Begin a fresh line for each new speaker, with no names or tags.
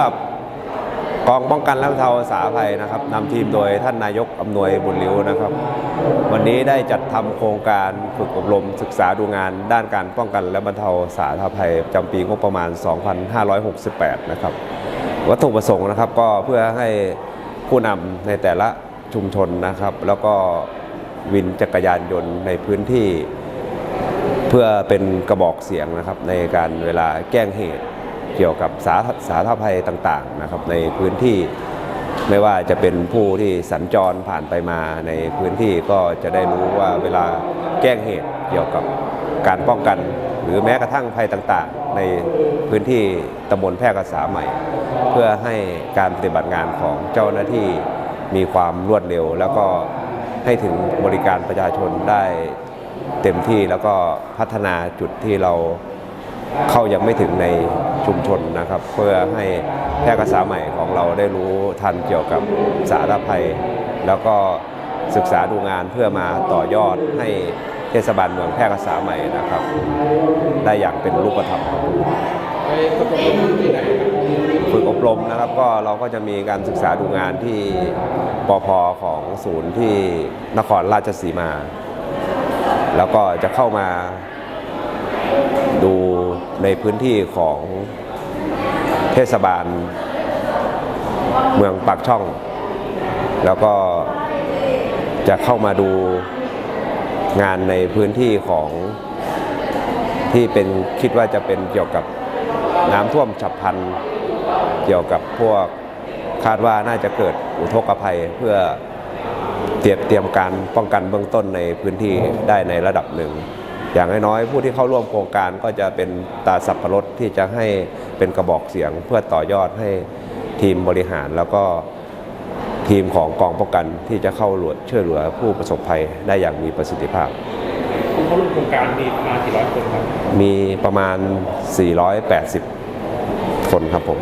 หรับกองป้องกันและบรรเทาสาภัยนะครับนำทีมโดยท่านนายกอำนวยบุญลิ้วนะครับ วันนี้ได้จัดทำโครงการฝึกอบรมศึกษาดูงาน ด้านการป้องกันและบรรเทาสาธารณภัยประจำปีงบประมาณ 2568 นะครับ วัตถุประสงค์นะครับก็เพื่อให้ผู้นำในแต่ละชุมชนนะครับ แล้วก็วินจักรยานยนต์ในพื้นที่ เพื่อเป็นกระบอกเสียงนะครับในการเวลาแจ้งเหตุ เกี่ยวกับสาสาธารณภัยต่างๆนะครับในพื้นที่ไม่ว่าจะเป็นผู้ที่สัญจรผ่านไปมาในพื้นที่ก็จะได้รู้ว่าเวลาแจ้งเหตุเกี่ยวกับการป้องกัน หรือแม้กระทั่งภัยต่างๆ ในพื้นที่ตำบลแพร่กษาใหม่ เพื่อให้การปฏิบัติงานของเจ้าหน้าที่มีความรวดเร็ว แล้วก็ให้ถึงบริการประชาชนได้เต็มที่แล้วก็พัฒนาจุดที่เรา เข้ายังไม่ถึงในชุมชนนะครับ เพื่อให้แพร่กษาใหม่ของเราได้รู้ทันเกี่ยวกับสาธารณภัย แล้วก็ศึกษาดูงานเพื่อมาต่อยอดให้เทศบาลเมืองแพร่กษาใหม่นะครับ ได้อย่างเป็นรูปธรรมครับ
ฝึกอบรมนครับ
ฝึกอบรมนะครับก็เราก็จะมีการศึกษาดูงานที่ปพของศูนย์ที่นครราชสีมา แล้วก็จะเข้ามา ในพื้นที่ของเทศบาลเมืองปากช่อง แล้วก็จะเข้ามาดูงานในพื้นที่ของที่เป็นคิดว่าจะเป็นเกี่ยวกับน้ำท่วมฉับพลันเกี่ยวกับพวกคาดว่าน่าจะเกิดอุทกภัยเพื่อเตรียมเตรียมการป้องกันเบื้องต้นในพื้นที่ได้ในระดับหนึ่ง อย่างน้อยๆผู้ที่เข้าร่วมโครงการก็จะเป็นตาสับปะรดที่จะให้เป็นกระบอกเสียงเพื่อต่อยอดให้ทีมบริหารแล้วก็ทีมของกองป้องกันที่จะเข้าหลวดช่วยเหลือผู้ประสบภัยได้อย่างมีประสิทธิภาพ
ผู้เข้าร่วมโครงการมีประมาณกี่ร้อยคนครับ
มีประมาณ 480 คนครับผม